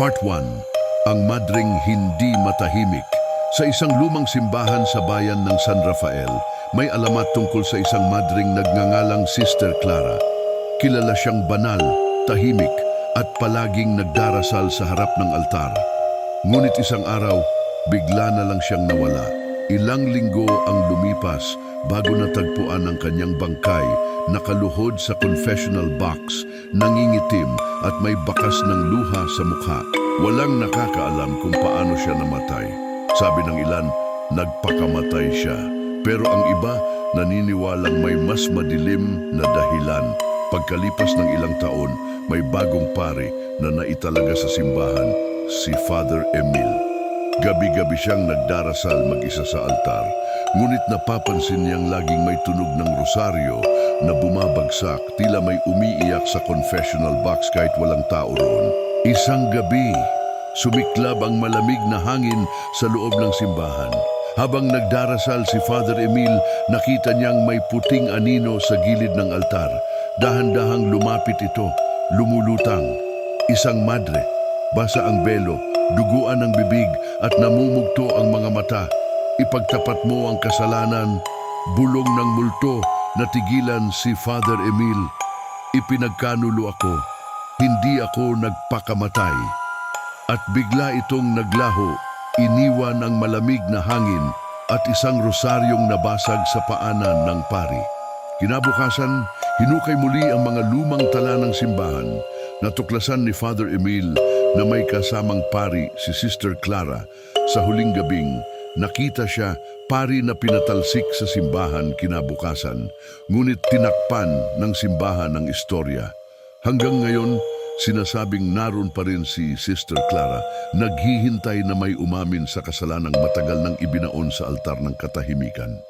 Part 1 Ang Madring Hindi Matahimik Sa isang lumang simbahan sa bayan ng San Rafael, may alamat tungkol sa isang madring nagngangalang Sister Clara. Kilala siyang banal, tahimik, at palaging nagdarasal sa harap ng altar. Ngunit isang araw, bigla na lang siyang nawala. Ilang linggo ang lumipas bago natagpuan ang kanyang bangkay nakaluhod sa confessional box, nangingitim at may bakas ng luha sa mukha. Walang nakakaalam kung paano siya namatay. Sabi ng ilan, nagpakamatay siya. Pero ang iba, naniniwalang may mas madilim na dahilan. Pagkalipas ng ilang taon, may bagong pare na naitalaga sa simbahan, si Father Emil. Gabi-gabi siyang nagdarasal mag-isa sa altar, ngunit napapansin niyang laging may tunog ng rosaryo na bumabagsak, tila may umiiyak sa confessional box kahit walang tao roon. Isang gabi, sumiklab ang malamig na hangin sa loob ng simbahan. Habang nagdarasal si Father Emil, nakita niyang may puting anino sa gilid ng altar. Dahan-dahang lumapit ito, lumulutang. Isang madre, basa ang belo, duguan ang bibig at namumugto ang mga mata. Ipagtapat mo ang kasalanan, bulong ng multo, natigilan si Father Emil. Ipinagkanulo ako, hindi ako nagpakamatay. At bigla itong naglaho, iniwan ang malamig na hangin at isang rosaryong nabasag sa paanan ng pari. Kinabukasan, hinukay muli ang mga lumang tala ng simbahan. Natuklasan ni Father Emil na may kasamang pari si Sister Clara. Sa huling gabing, nakita siya pari na pinatalsik sa simbahan kinabukasan, ngunit tinakpan ng simbahan ang istorya. Hanggang ngayon, sinasabing naroon pa rin si Sister Clara, naghihintay na may umamin sa kasalanang matagal nang ibinaon sa altar ng katahimikan.